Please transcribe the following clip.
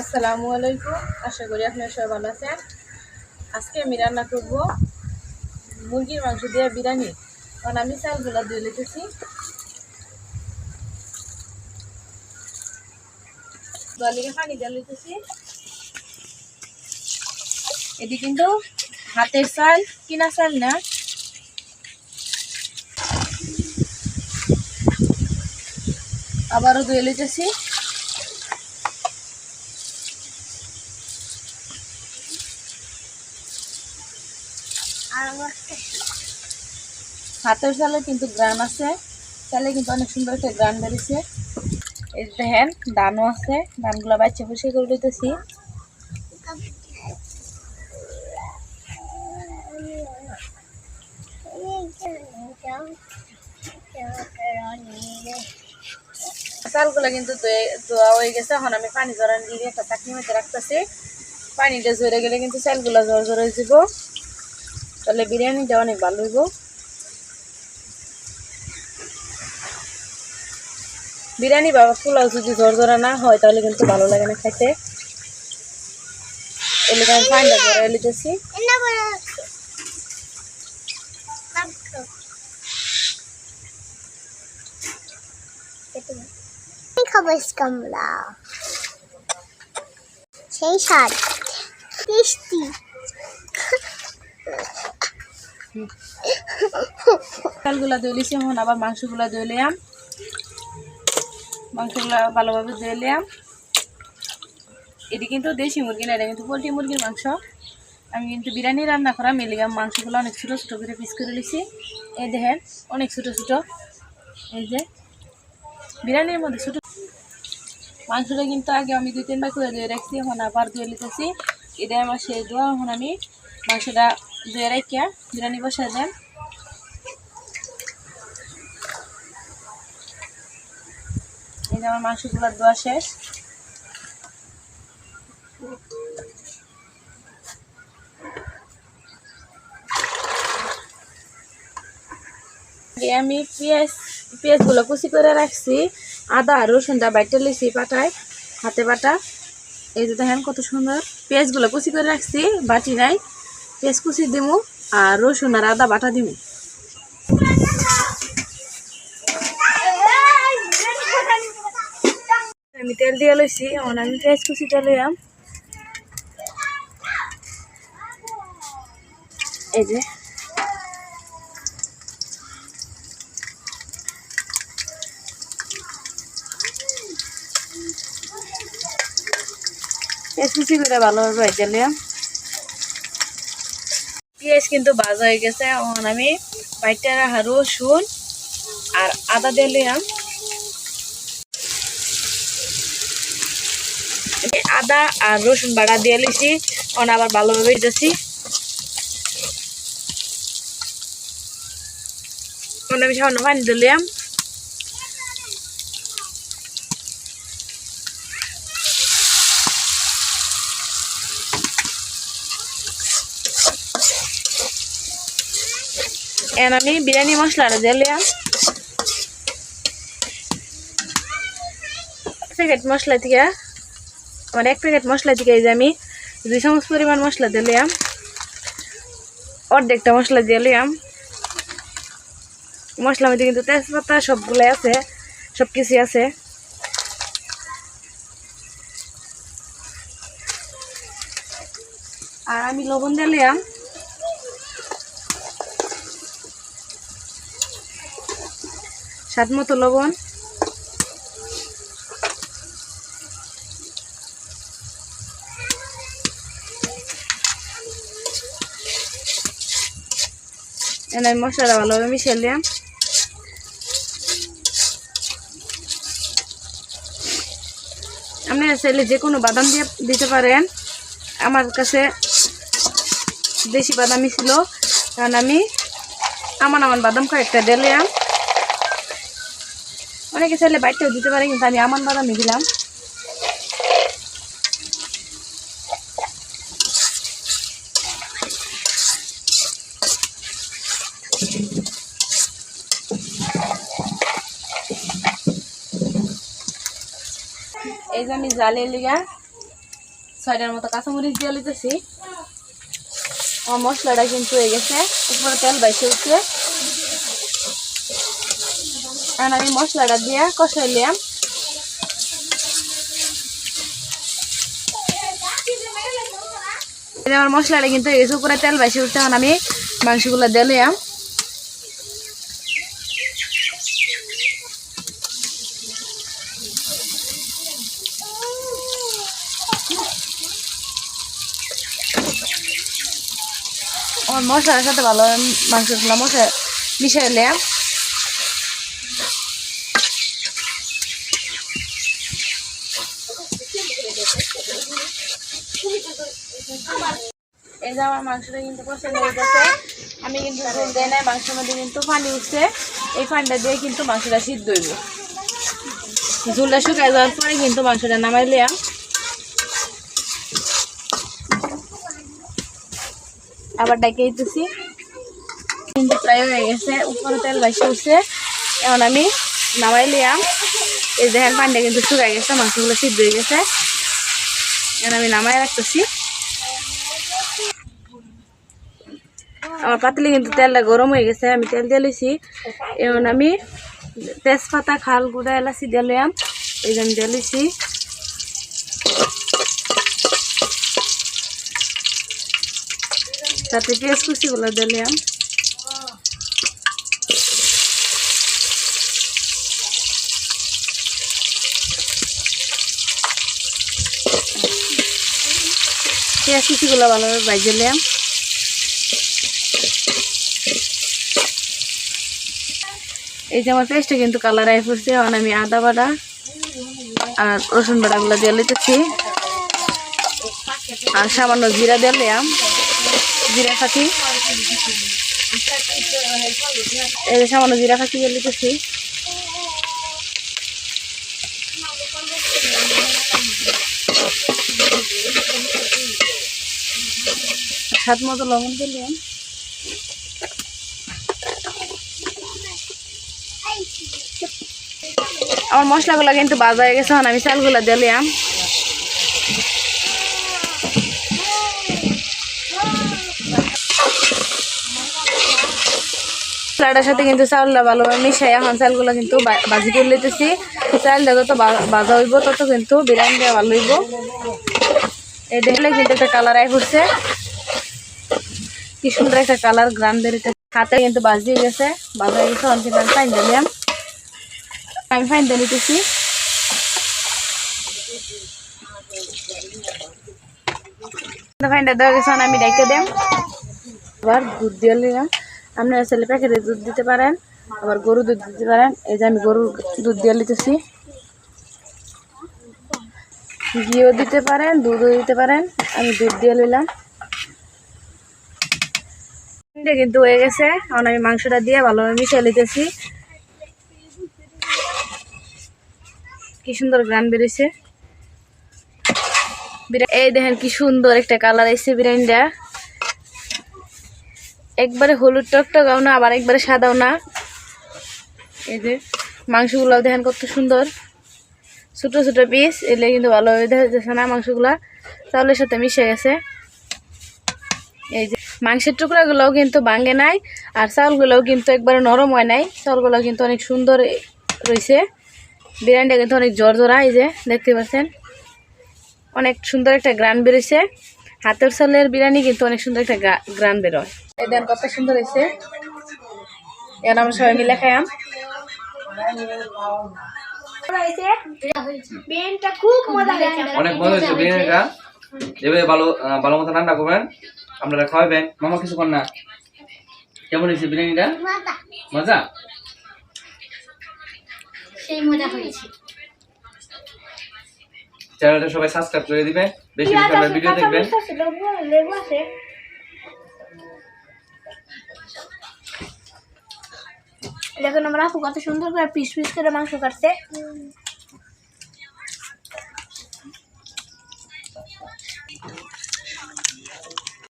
আসসালামু আলাইকুম। আশা করি আপনারা সবাই ভালো আছেন। আজকে আমি রান্না করব মুরগির মাংস দিয়ে বিরিয়ানি। কারণ আমি চালগুলো দিয়ে লিখেছি। পানি দিয়ে লিখেছি। এটি কিন্তু হাতের চাল, কিনা চাল না। আবারও ধুয়ে লিখেছি। হাতের চালে কিন্তু গ্রান আছে। চালে কিন্তু অনেক সুন্দর একটা গ্রান বেরিয়েছে। এই দেখেন, ধানও আছে। ধানগুলো বাচ্চা বসে করে দিতেছি চালগুলো কিন্তু ধুয়ে- হয়ে গেছে। এখন আমি পানি জড়ান দিয়ে একটা চাকনি মধ্যে রাখতেছি। পানিটা ঝরে গেলে কিন্তু চালগুলো জ্বর জ্বর হয়ে যাব। তাহলে বিরিয়ানিটা অনেক ভালো হইব। বিরিয়ানি বাবা পোলাও যদি ঝরঝরা না হয়, তাহলে কিন্তু ভালো লাগে না খাইতে সেই স্বাদ টেস্টি চালগুলা ধুয়ে লিছি এখন আবার মাংসগুলা ধুয়ে লিয়াম মাংসগুলা ভালোভাবে ধুয়ে লিয়াম এটি কিন্তু দেশি মুরগি না, এটা কিন্তু পোলট্রি মুরগির মাংস। আমি কিন্তু বিরিয়ানি রান্না করা মিলিগাম মাংসগুলো অনেক ছোটো ছোটো করে পিস করে লিছি এই দেখেন, অনেক ছোটো ছোটো। এই যে, বিরিয়ানির মধ্যে ছোটো মাংসটা কিন্তু আগে আমি দুই তিনবার করে ধুয়ে রাখছি, এখন আবার ধুয়ে লিতেছি এটা আমার শেষ দেওয়া এখন আমি মাংসটা ধুয়ে রাখিয়া বিরিয়ানি বসাই দেন এই যে আমার মাংসগুলো দেওয়া শেষ। আমি পেঁয়াজ, পেঁয়াজগুলো কুচি করে রাখছি। আদা রসুনটা বাইটে লিছি পাটায় হাতে বাটা। এই যে দেখেন কত সুন্দর। পেঁয়াজগুলো কুচি করে রাখছি, বাটি নাই। পেঁয়াজ কুচি দিমু আর রসুন আর আদা বাটা দিমু। আমি তেল দিয়ে লইছি, এখন আমি পেঁয়াজ কুচিটা লইয়াম। এই যে। পেঁয়াজ কুচি করে ভালোভাবে ভেজে লিয়াম পেঁয়াজ কিন্তু ভাজা হয়ে গেছে। এখন আমি বাইটে রাখা রসুন আর আদা দিয়ে লিয়াম আদা আর রসুন বাড়া দিয়ে লিছি এখন আবার ভালোভাবে এখন আমি সামান্য পানি দিলাম এখন আমি বিরিয়ানি মশলাটা দিলাম প্যাকেট মশলা থেকে আমার এক প্যাকেট মশলা থেকে এই যে আমি দুই চামচ পরিমাণ মশলা দিলাম অর্ধেকটা মশলা দিয়ে। লিয়াম মশলার মধ্যে কিন্তু তেজপাতা সবগুলাই আছে সব কিছুই আছে। আর আমি লবণ দিয়ে স্বাদ মতো লবণ। এনে আমি মশলাটা ভালোভাবে মিশিয়ে নিলাম। আপনি চাইলে যে কোনো বাদাম দিয়ে দিতে পারেন। আমার কাছে দেশি বাদামই ছিল। কারণ আমি আমার আমার বাদাম কয়েকটা দিলাম। অনেকে চাইলে বাইকটাও দিতে পারে, কিন্তু আমি আমার বাদামই দিলাম। এই যে আমি জালের লিগা, ছয়টার মতো কাঁচামরিচ দিয়ে লিতেছি আমার মশলাটা কিন্তু হয়ে গেছে, উপরে তেল বাইসে উঠছে। এখন আমি মশলাটা দিয়ে কষাইলাম আমার মশলাটা কিন্তু গেছে, উপরে তেল বাইসে উঠছে, এখন আমি মাংসগুলো দিলাম আমার মশলার সাথে ভালো মাংসগুলো মশলা মিশাইলাম এই যে আমার মাংসটা কিন্তু পছন্দ হয়ে গেছে আমি কিন্তু ঝোল দেয় নাই, মাংসের মধ্যে কিন্তু পানি উঠছে। এই পানিটা দিয়ে কিন্তু মাংসটা সিদ্ধ হইব। ঝোলটা শুকাই যাওয়ার পরে কিন্তু মাংসটা নামাই লিয়া। আবার ডাকে দিতেছি। কিন্তু প্রায় হয়ে গেছে, উপরে তেল বাইসে উঠছে। এখন আমি নামাই লিয়াম। এই দেখেন পানিটা কিন্তু শুকাই গেছে, মাংসগুলো সিদ্ধ হয়ে গেছে। এখন আমি নামাই রাখতেছি। আমার পাতলি কিন্তু তেলটা গরম হয়ে গেছে, আমি তেল দিয়ে লইছি। আমি তেজপাতা, খাল, গুঁড়া, এলাচি দিয়ে লইয়াম এই যে আমি দিয়ে লইছি। তাতে পেঁয়াজ কুচিগুলো দিয়ে লইয়াম। পেঁয়াজ কুচিগুলো ভালোভাবে বাইজে লইয়াম। এই যে আমার পেস্টটা কিন্তু কালার আই পড়ছে এখন আমি আদা বাটা আর রসুন বাটাগুলো দিয়ে লিতেছি আর সামান্য জিরা দিয়ে লিয়াম জিরা খাতি এই যে সামান্য জিরা খাতি দিয়ে লিতেছি স্বাদ মতো লবণ দিয়ে আমার মশলাগুলো কিন্তু বাজা হয়ে গেছে আমি চালগুলো দিলাম মশলাটার সাথে কিন্তু চাউলটা ভালোভাবে মিশাই এখন চালগুলো কিন্তু ভাজি করে লিতেছি চালটা যত ভাজা হইব, তত কিন্তু বিরিয়ানিটা ভালো হইব। এই দেখলে কিন্তু একটা কালার আই পড়ছে কি সুন্দর একটা কালার গ্রাম হাতে কিন্তু বাজি গেছে। ভাজা হয়ে গেছে কিন্তু আমি দিলাম আমি ফাইন দিয়ে নিতেছি। ফাইনটা দেওয়া গেছে আমি ডাইকে দেম আবার দুধ দিয়ে নিলাম। আপনারা ছেলে প্যাকেটে দুধ দিতে পারেন, আবার গরু দুধ দিতে পারেন। এই যে আমি গরুর দুধ দিয়ে নিতেছি। ঘিও দিতে পারেন, দুধও দিতে পারেন। আমি দুধ দিয়ে নিলাম। কিন্তু হয়ে গেছে। এখন আমি মাংসটা দিয়ে ভালোভাবে মিশিয়ে নিতেছি। কি সুন্দর গান বেরিয়েছে। বিরা- এই দেখেন কি সুন্দর একটা কালার এসছে বিরিয়ানিটা একবারে হলুদ টকটকাও না, আবার একবারে সাদাও না। এই যে মাংসগুলো দেখেন কত সুন্দর। ছোট ছোট পিস এলে কিন্তু ভালোভাবে দেখা যাচ্ছে না মাংসগুলা। চাউলের সাথে মিশে গেছে। এই যে মাংসের টুকরাগুলোও কিন্তু ভাঙে নাই, আর চাউলগুলোও কিন্তু একবারে নরম হয় নাই। চাউলগুলো কিন্তু অনেক সুন্দর রয়েছে। বিরিয়ানিটা কিন্তু অনেক জোর জোড়া এই যে দেখতে পাচ্ছেন। অনেক সুন্দর একটা গ্রান বেরোছে হাতের সালের বিরিয়ানি কিন্তু অনেক সুন্দর একটা গ্রান বেরোয়। এই দেন কত সুন্দর হয়েছে। এখন আমরা সবাই মিলে খাইয়াম। অনেক মজা হয়েছে বিরিয়ানিটা। এভাবে ভালো ভালো মতো রান্না করবেন। আপনারা খাওয়াবেন মামা কিছু কর না। কেমন হয়েছে বিরিয়ানিটা? মজা। মজা? সেই মজা হয়েছে। চ্যানেলটা সবাই সাবস্ক্রাইব করে দিবে। বেশি বেশি আমার ভিডিও দেখবেন। দেখুন আমরা আপু কত সুন্দর করে পিস পিস করে মাংস কাটছে।